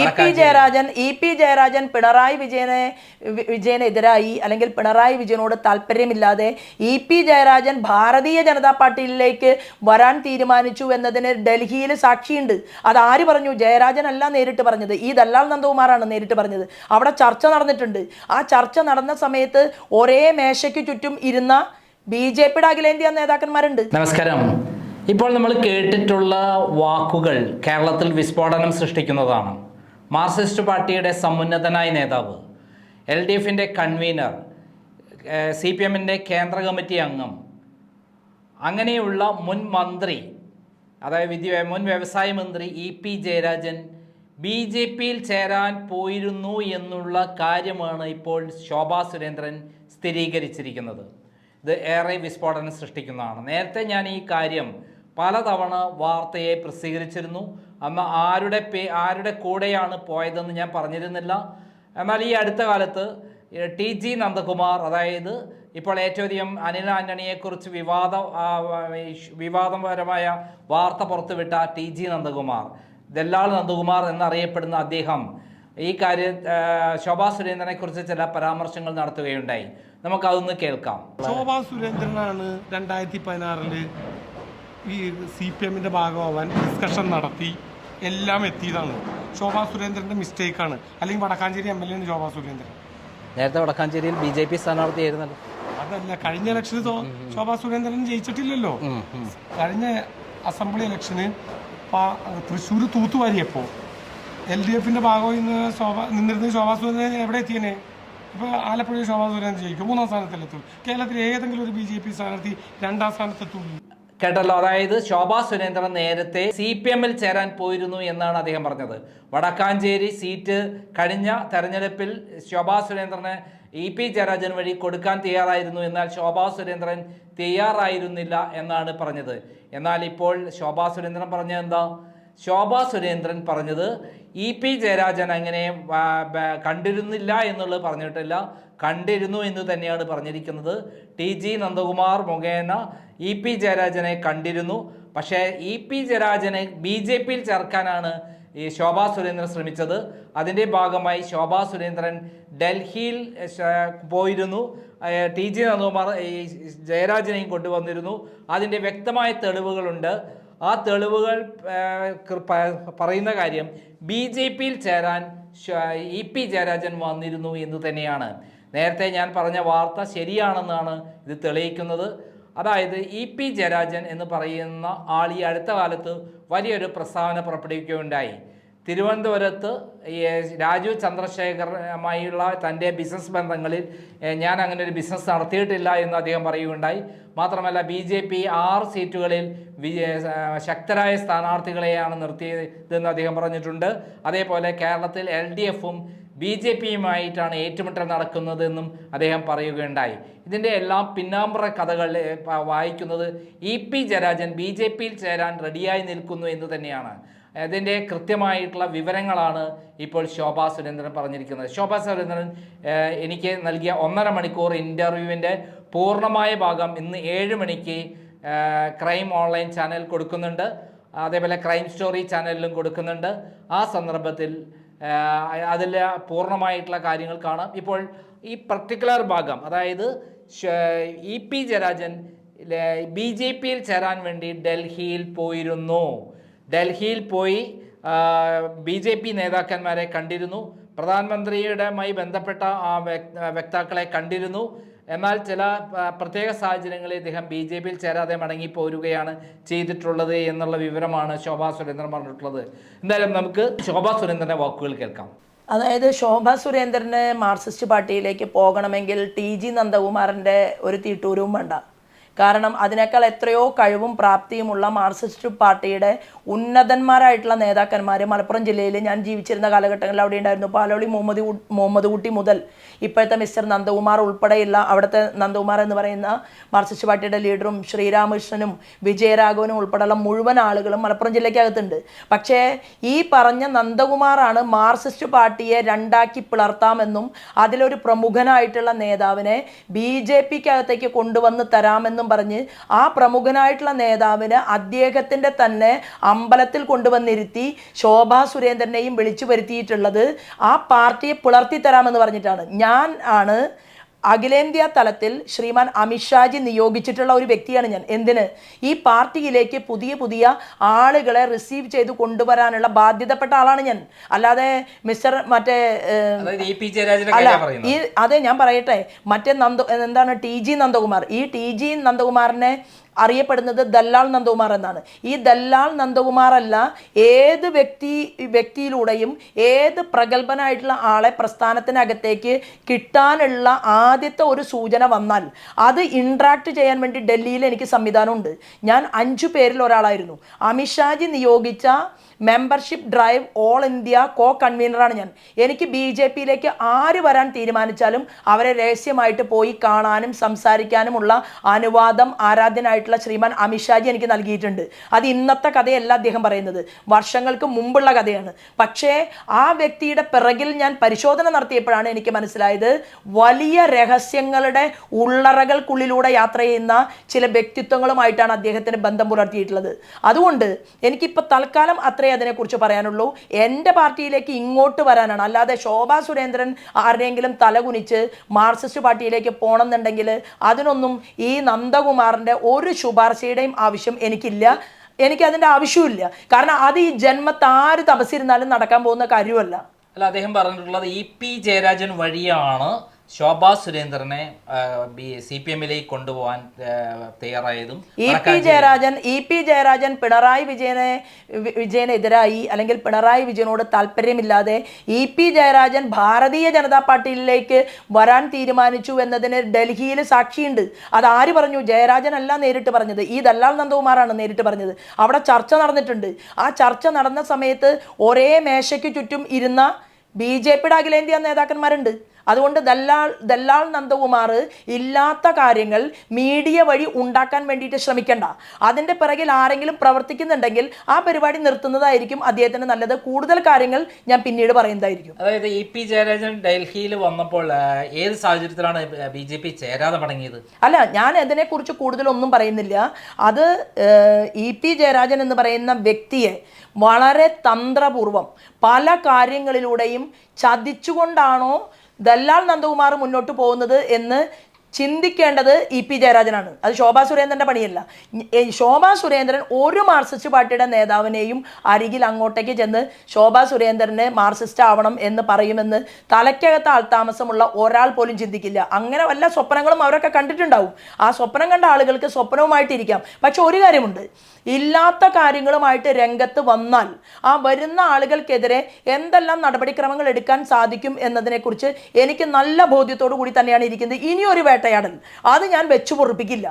E P Jayarajan E P Jayarajan Pinarayi വിജയനെ വിജയനെതിരായി അല്ലെങ്കിൽ പിണറായി വിജയനോട് താല്പര്യമില്ലാതെ ഇ പി ജയരാജൻ ഭാരതീയ ജനതാ പാർട്ടിയിലേക്ക് വരാൻ തീരുമാനിച്ചു എന്നതിന് ഡൽഹിയിൽ സാക്ഷിയുണ്ട്. അത് ആര് പറഞ്ഞു? ജയരാജൻ അല്ല നേരിട്ട് പറഞ്ഞത്. ഈ ദല്ലാൽ നന്ദകുമാറാണ് നേരിട്ട് പറഞ്ഞത്. അവിടെ ചർച്ച നടന്നിട്ടുണ്ട്. ആ ചർച്ച നടന്ന സമയത്ത് ഒരേ മേശയ്ക്ക് ചുറ്റും ഇരുന്ന ബി ജെ പിയുടെ അഖിലേന്ത്യാ നേതാക്കന്മാരുണ്ട്. നമസ്കാരം. ഇപ്പോൾ നമ്മൾ കേട്ടിട്ടുള്ള വാക്കുകൾ കേരളത്തിൽ വിസ്ഫോടനം സൃഷ്ടിക്കുന്നതാണ്. മാർക്സിസ്റ്റ് പാർട്ടിയുടെ സമുന്നതനായ നേതാവ് എൽ ഡി എഫിന്റെ കൺവീനർ സി പി എമ്മിന്റെ കേന്ദ്ര കമ്മിറ്റി അംഗം അങ്ങനെയുള്ള മുൻ മന്ത്രി അതായത് വിദ്യ മുൻ വ്യവസായ മന്ത്രി E P Jayarajan B J പിയിൽ ചേരാൻ പോയിരുന്നു എന്നുള്ള കാര്യമാണ് ഇപ്പോൾ ശോഭാ സുരേന്ദ്രൻ സ്ഥിരീകരിച്ചിരിക്കുന്നത്. ഇത് ഏറെ വിസ്ഫോടനം സൃഷ്ടിക്കുന്നതാണ്. നേരത്തെ ഞാൻ ഈ കാര്യം പലതവണ വാർത്തയെ പ്രസിദ്ധീകരിച്ചിരുന്നു. അന്ന് ആരുടെ പേ ആരുടെ കൂടെയാണ് പോയതെന്ന് ഞാൻ പറഞ്ഞിരുന്നില്ല. എന്നാൽ ഈ അടുത്ത കാലത്ത് ടി ജി നന്ദകുമാർ അതായത് ഇപ്പോൾ ഏറ്റവും അധികം അനിൽ ആന്റണിയെക്കുറിച്ച് വിവാദ വിവാദപരമായ വാർത്ത പുറത്തുവിട്ട ടി ജി നന്ദകുമാർ ദല്ലാൾ നന്ദകുമാർ എന്നറിയപ്പെടുന്ന അദ്ദേഹം ഈ കാര്യം ശോഭാ സുരേന്ദ്രനെ കുറിച്ച് ചില പരാമർശങ്ങൾ നടത്തുകയുണ്ടായി. നമുക്ക് അതൊന്ന് കേൾക്കാം. ശോഭാ സുരേന്ദ്രനാണ് രണ്ടായിരത്തി പതിനാറിൽ ഈ സി പി എമ്മിന്റെ ഭാഗമാവാൻ ഡിസ്കഷൻ നടത്തി. എല്ലാം എത്തിയതാണ്. ശോഭാ സുരേന്ദ്രന്റെ മിസ്റ്റേക്കാണ് അല്ലെങ്കിൽ Vadakkanchery M L A Shobha Surendran. നേരത്തെ വടക്കാഞ്ചേരിയിൽ ബി ജെ പി സ്ഥാനാർത്ഥിയായിരുന്നല്ലോ അതല്ല കഴിഞ്ഞ ഇലക്ഷന് ശോഭാ സുരേന്ദ്രൻ ജയിച്ചിട്ടില്ലല്ലോ. കഴിഞ്ഞ അസംബ്ലി ഇലക്ഷന് തൃശ്ശൂർ തൂത്തുവാരിയപ്പോൾ എൽ ഡി എഫിന്റെ ഭാഗമായി നിന്ന് ശോഭ നിന്നിരുന്ന ശോഭാ സുരേന്ദ്രൻ എവിടെ എത്തിയനെ? ഇപ്പൊ ആലപ്പുഴ ശോഭാ സുരേന്ദ്രൻ ജയിക്കും. മൂന്നാം സ്ഥാനത്തിലെത്തും കേരളത്തിൽ ഏതെങ്കിലും ഒരു ബി ജെ പി സ്ഥാനാർത്ഥി രണ്ടാം സ്ഥാനത്തെത്തുള്ളൂ. കേട്ടല്ലോ. അതായത് ശോഭാ സുരേന്ദ്രൻ നേരത്തെ സി പി എമ്മിൽ ചേരാൻ പോയിരുന്നു എന്നാണ് അദ്ദേഹം പറഞ്ഞത്. വടക്കാഞ്ചേരി സീറ്റ് കഴിഞ്ഞ തെരഞ്ഞെടുപ്പിൽ ശോഭാ സുരേന്ദ്രന് ഇ പി ജയരാജൻ വഴി കൊടുക്കാൻ തയ്യാറായിരുന്നു. എന്നാൽ ശോഭാ സുരേന്ദ്രൻ തയ്യാറായിരുന്നില്ല എന്നാണ് പറഞ്ഞത്. എന്നാൽ ഇപ്പോൾ ശോഭാ സുരേന്ദ്രൻ പറഞ്ഞത് എന്താ? ശോഭാ സുരേന്ദ്രൻ പറഞ്ഞത് ഇ പി ജയരാജൻ അങ്ങനെ കണ്ടിരുന്നില്ല എന്നുള്ളത് പറഞ്ഞിട്ടില്ല. കണ്ടിരുന്നു എന്ന് തന്നെയാണ് പറഞ്ഞിരിക്കുന്നത്. ടി ജി നന്ദകുമാർ മുഖേന ഇ പി ജയരാജനെ കണ്ടിരുന്നു. പക്ഷേ ഇ പി ജയരാജനെ ബി ജെ പിയിൽ ചേർക്കാനാണ് ഈ ശോഭാ സുരേന്ദ്രൻ ശ്രമിച്ചത്. അതിന്റെ ഭാഗമായി ശോഭാ സുരേന്ദ്രൻ ഡൽഹിയിൽ പോയിരുന്നു. ടി ജി നന്ദകുമാർ ഈ ജയരാജനെയും കൊണ്ടുവന്നിരുന്നു. അതിന്റെ വ്യക്തമായ തെളിവുകളുണ്ട്. ആ തെളിവുകൾ പറയുന്ന കാര്യം ബി ജെ പിയിൽ ചേരാൻ ഇ പി ജയരാജൻ വന്നിരുന്നു എന്ന് തന്നെയാണ്. നേരത്തെ ഞാൻ പറഞ്ഞ വാർത്ത ശരിയാണെന്നാണ് ഇത് തെളിയിക്കുന്നത്. അതായത് ഇ പി ജയരാജൻ എന്ന് പറയുന്ന ആൾ ഈ അടുത്ത കാലത്ത് വലിയൊരു പ്രസ്താവന പുറപ്പെടുവിക്കുകയുണ്ടായി. തിരുവനന്തപുരത്ത് ഈ രാജു ചന്ദ്രശേഖറുമായുള്ള തന്റെ ബിസിനസ് ബന്ധങ്ങളിൽ ഞാൻ അങ്ങനെ ഒരു ബിസിനസ് നടത്തിയിട്ടില്ല എന്ന് അദ്ദേഹം പറയുകയുണ്ടായി. മാത്രമല്ല ബി ജെ പി ആറ് സീറ്റുകളിൽ ശക്തരായ സ്ഥാനാർത്ഥികളെയാണ് നിർത്തിയതെന്ന് അദ്ദേഹം പറഞ്ഞിട്ടുണ്ട്. അതേപോലെ കേരളത്തിൽ എൽ ഡി എഫും ബി ജെ പിയുമായിട്ടാണ് ഏറ്റുമുട്ടൽ നടക്കുന്നതെന്നും അദ്ദേഹം പറയുകയുണ്ടായി. ഇതിന്റെ എല്ലാം പിന്നാമ്പുറ കഥകൾ വായിക്കുന്നത് E P Jayarajan B J പിയിൽ ചേരാൻ റെഡിയായി നിൽക്കുന്നു എന്ന് തന്നെയാണ്. അതിന്റെ കൃത്യമായിട്ടുള്ള വിവരങ്ങളാണ് ഇപ്പോൾ ശോഭാ സുരേന്ദ്രൻ പറഞ്ഞിരിക്കുന്നത്. ശോഭാ സുരേന്ദ്രൻ എനിക്ക് നൽകിയ ഒന്നര മണിക്കൂർ ഇന്റർവ്യൂവിന്റെ പൂർണമായ ഭാഗം ഇന്ന് ഏഴ് മണിക്ക് ക്രൈം ഓൺലൈൻ ചാനൽ കൊടുക്കുന്നുണ്ട്. അതേപോലെ ക്രൈം സ്റ്റോറി ചാനലിലും കൊടുക്കുന്നുണ്ട്. ആ സന്ദർഭത്തിൽ അതിൽ പൂർണമായിട്ടുള്ള കാര്യങ്ങൾ കാണാം. ഇപ്പോൾ ഈ പർട്ടിക്കുലർ ഭാഗം അതായത് E P Jayarajan B J പിയിൽ ചേരാൻ വേണ്ടി ഡൽഹിയിൽ പോയിരുന്നു. ഡൽഹിയിൽ പോയി ബി ജെ പി നേതാക്കന്മാരെ കണ്ടിരുന്നു. പ്രധാനമന്ത്രിയുടെയുമായി ബന്ധപ്പെട്ട ആ വ്യക്താക്കളെ കണ്ടിരുന്നു. എന്നാൽ ചില പ്രത്യേക സാഹചര്യങ്ങളിൽ ഇദ്ദേഹം ബി ജെ പിയിൽ ചേരാതെ മടങ്ങിപ്പോരുകയാണ് ചെയ്തിട്ടുള്ളത് എന്നുള്ള വിവരമാണ് ശോഭാ സുരേന്ദ്രൻ പറഞ്ഞിട്ടുള്ളത്. എന്തായാലും നമുക്ക് ശോഭാ സുരേന്ദ്രന്റെ വാക്കുകൾ കേൾക്കാം. അതായത് ശോഭാ സുരേന്ദ്രന് മാർക്സിസ്റ്റ് പാർട്ടിയിലേക്ക് പോകണമെങ്കിൽ ടി ജി നന്ദകുമാറിന്റെ ഒരു തീട്ടൂരവും വേണ്ട. കാരണം അതിനേക്കാൾ എത്രയോ കഴിവും പ്രാപ്തിയുമുള്ള മാർക്സിസ്റ്റ് പാർട്ടിയുടെ ഉന്നതന്മാരായിട്ടുള്ള നേതാക്കന്മാർ മലപ്പുറം ജില്ലയിൽ ഞാൻ ജീവിച്ചിരുന്ന കാലഘട്ടങ്ങളിൽ അവിടെ ഉണ്ടായിരുന്നു. പാലോളി മുഹമ്മദ് മുഹമ്മദ് കുട്ടി മുതൽ ഇപ്പോഴത്തെ മിസ്റ്റർ നന്ദകുമാർ ഉൾപ്പെടെയുള്ള അവിടുത്തെ നന്ദകുമാർ എന്ന് പറയുന്ന മാർക്സിസ്റ്റ് പാർട്ടിയുടെ ലീഡറും ശ്രീരാമകൃഷ്ണനും വിജയരാഘവനും ഉൾപ്പെടെയുള്ള മുഴുവൻ ആളുകളും മലപ്പുറം ജില്ലയ്ക്കകത്തുണ്ട്. പക്ഷേ ഈ പറഞ്ഞ നന്ദകുമാറാണ് മാർക്സിസ്റ്റ് പാർട്ടിയെ രണ്ടാക്കി പിളർത്താമെന്നും അതിലൊരു പ്രമുഖനായിട്ടുള്ള നേതാവിനെ ബി ജെ പിക്കകത്തേക്ക് കൊണ്ടുവന്ന് തരാമെന്നും നേതാവെന്നും പറഞ്ഞ് ആ പ്രമുഖനായിട്ടുള്ള നേതാവിന് അദ്ദേഹത്തിന്റെ തന്നെ അമ്പലത്തിൽ കൊണ്ടുവന്നിരുത്തി ശോഭാ സുരേന്ദ്രനെയും വിളിച്ചു വരുത്തിയിട്ടുള്ളത് ആ പാർട്ടിയെ പുലർത്തി തരാമെന്ന് പറഞ്ഞിട്ടാണ്. ഞാൻ ആണ് അഖിലേന്ത്യാ തലത്തിൽ ശ്രീമാൻ അമിത്ഷാജി നിയോഗിച്ചിട്ടുള്ള ഒരു വ്യക്തിയാണ് ഞാൻ. എന്തിന്? ഈ പാർട്ടിയിലേക്ക് പുതിയ പുതിയ ആളുകളെ റിസീവ് ചെയ്ത് കൊണ്ടുവരാനുള്ള ബാധ്യതപ്പെട്ട ആളാണ് ഞാൻ. അല്ലാതെ മിസ്റ്റർ മറ്റേ അല്ല ഈ അതെ ഞാൻ പറയട്ടെ. മറ്റേ നന്ദ എന്താണ് ടി ജി നന്ദകുമാർ. ഈ ടി ജി നന്ദകുമാറിനെ അറിയപ്പെടുന്നത് ദല്ലാൽ നന്ദകുമാർ എന്നാണ്. ഈ ദല്ലാൽ നന്ദകുമാർ അല്ല ഏത് വ്യക്തി വ്യക്തിയിലൂടെയും ഏത് പ്രഗത്ഭനായിട്ടുള്ള ആളെ പ്രസ്ഥാനത്തിനകത്തേക്ക് കിട്ടാനുള്ള ആദ്യത്തെ ഒരു സൂചന വന്നാൽ അത് ഇൻട്രാക്ട് ചെയ്യാൻ വേണ്ടി ഡൽഹിയിൽ എനിക്ക് സംവിധാനമുണ്ട്. ഞാൻ അഞ്ചു പേരിൽ ഒരാളായിരുന്നു. അമിത്ഷാജി നിയോഗിച്ച membership drive all India co കൺവീനറാണ് ഞാൻ. എനിക്ക് ബി ജെ പിയിലേക്ക് ആര് വരാൻ തീരുമാനിച്ചാലും അവരെ രഹസ്യമായിട്ട് പോയി കാണാനും സംസാരിക്കാനുമുള്ള അനുവാദം ആരാധ്യനായിട്ടുള്ള ശ്രീമാൻ അമിഷാജി എനിക്ക് നൽകിയിട്ടുണ്ട്. അത് ഇന്നത്തെ കഥയല്ല അദ്ദേഹം പറയുന്നത്. വർഷങ്ങൾക്ക് മുമ്പുള്ള കഥയാണ്. പക്ഷേ ആ വ്യക്തിയുടെ പിറകിൽ ഞാൻ പരിശോധന നടത്തിയപ്പോഴാണ് എനിക്ക് മനസ്സിലായത് വലിയ രഹസ്യങ്ങളുടെ ഉള്ളറകൾക്കുള്ളിലൂടെ യാത്ര ചെയ്യുന്ന ചില വ്യക്തിത്വങ്ങളുമായിട്ടാണ് അദ്ദേഹത്തിന് ബന്ധം പുലർത്തിയിട്ടുള്ളത്. അതുകൊണ്ട് എനിക്കിപ്പോൾ തൽക്കാലം അത്രേ അതിനെക്കുറിച്ച് പറയാനുള്ളൂ. എന്റെ പാർട്ടിയിലേക്ക് ഇങ്ങോട്ട് വരാനാണ്. അല്ലാതെ ശോഭാ സുരേന്ദ്രൻ ആരുടെയെങ്കിലും തലകുനിച്ച് മാർക്സിസ്റ്റ് പാർട്ടിയിലേക്ക് പോകണമെന്നുണ്ടെങ്കിൽ അതിനൊന്നും ഈ നന്ദകുമാറിന്റെ ഒരു ശുപാർശയുടെയും ആവശ്യം എനിക്കില്ല. എനിക്ക് അതിന്റെ ആവശ്യമില്ല കാരണം അത് ഈ ജന്മത്താര് തപസ്സിരുന്നാലും നടക്കാൻ പോകുന്ന കാര്യമല്ല. അല്ല അദ്ദേഹം പറഞ്ഞിട്ടുള്ളത് ഇ പി ജയരാജൻ വഴിയാണ് ശോഭാ സുരേന്ദ്രനെ സി പി എമ്മിലേക്ക് കൊണ്ടുപോകാൻ തയ്യാറായതും E P Jayarajan E P Jayarajan Pinarayi വിജയനെ വിജയനെതിരായി അല്ലെങ്കിൽ പിണറായി വിജയനോട് താല്പര്യമില്ലാതെ ഇ പി ജയരാജൻ ഭാരതീയ ജനതാ പാർട്ടിയിലേക്ക് വരാൻ തീരുമാനിച്ചു എന്നതിന് ഡൽഹിയിൽ സാക്ഷിയുണ്ട്. അത് ആര് പറഞ്ഞു? ജയരാജൻ അല്ല നേരിട്ട് പറഞ്ഞത്. ഈ ദല്ലാൽ നന്ദകുമാറാണ് നേരിട്ട് പറഞ്ഞത്. അവിടെ ചർച്ച നടന്നിട്ടുണ്ട്. ആ ചർച്ച നടന്ന സമയത്ത് ഒരേ മേശയ്ക്ക് ചുറ്റും ഇരുന്ന ബി ജെ പിയുടെ അഖിലേന്ത്യാ നേതാക്കന്മാരുണ്ട്. അതുകൊണ്ട് ദല്ലാൾ ദല്ലാൾ നന്ദകുമാർ ഇല്ലാത്ത കാര്യങ്ങൾ മീഡിയ വഴി ഉണ്ടാക്കാൻ വേണ്ടിയിട്ട് ശ്രമിക്കേണ്ട. അതിന്റെ പിറകിൽ ആരെങ്കിലും പ്രവർത്തിക്കുന്നുണ്ടെങ്കിൽ ആ പരിപാടി നിർത്തുന്നതായിരിക്കും അദ്ദേഹത്തിന് നല്ലത്. കൂടുതൽ കാര്യങ്ങൾ ഞാൻ പിന്നീട് പറയുന്നതായിരിക്കും. അതായത് ഇ പി ജയരാജൻ ഡൽഹിയിൽ വന്നപ്പോൾ ഏത് സാഹചര്യത്തിലാണ് ബി ജെ പി ചേരാതെ മടങ്ങിയത്? അല്ല ഞാൻ അതിനെക്കുറിച്ച് കൂടുതലൊന്നും പറയുന്നില്ല. അത് ഇ പി ജയരാജൻ എന്ന് പറയുന്ന വ്യക്തിയെ വളരെ തന്ത്രപൂർവം പല കാര്യങ്ങളിലൂടെയും ചതിച്ചുകൊണ്ടാണോ ദല്ലാൽ നന്ദകുമാർ മുന്നോട്ട് പോകുന്നത് എന്ന് ചിന്തിക്കേണ്ടത് ഇ പി ജയരാജനാണ്. അത് ശോഭാ സുരേന്ദ്രന്റെ പണിയല്ല. ശോഭാ സുരേന്ദ്രൻ ഒരു മാർസിസ്റ്റ് പാർട്ടിയുടെ നേതാവിനെയും അരികിൽ അങ്ങോട്ടേക്ക് ചെന്ന് ശോഭാ സുരേന്ദ്രനെ മാർസിസ്റ്റ് ആവണം എന്ന് പറയുമെന്ന് തലയ്ക്കകത്ത് ആൾതാമസമുള്ള ഒരാൾ പോലും ചിന്തിക്കില്ല. അങ്ങനെ വല്ല സ്വപ്നങ്ങളും അവരൊക്കെ കണ്ടിട്ടുണ്ടാവും. ആ സ്വപ്നം കണ്ട ആളുകൾക്ക് സ്വപ്നവുമായിട്ടിരിക്കാം. പക്ഷെ ഒരു കാര്യമുണ്ട്. ഇല്ലാത്ത കാര്യങ്ങളുമായിട്ട് രംഗത്ത് വന്നാൽ ആ വരുന്ന ആളുകൾക്കെതിരെ എന്തെല്ലാം നടപടിക്രമങ്ങൾ എടുക്കാൻ സാധിക്കും എന്നതിനെക്കുറിച്ച് എനിക്ക് നല്ല ബോധ്യത്തോടു കൂടി തന്നെയാണ് ഇരിക്കുന്നത്. ഇനിയൊരു വേട്ടയാടൽ അത് ഞാൻ വെച്ചു പൊറുപ്പിക്കില്ല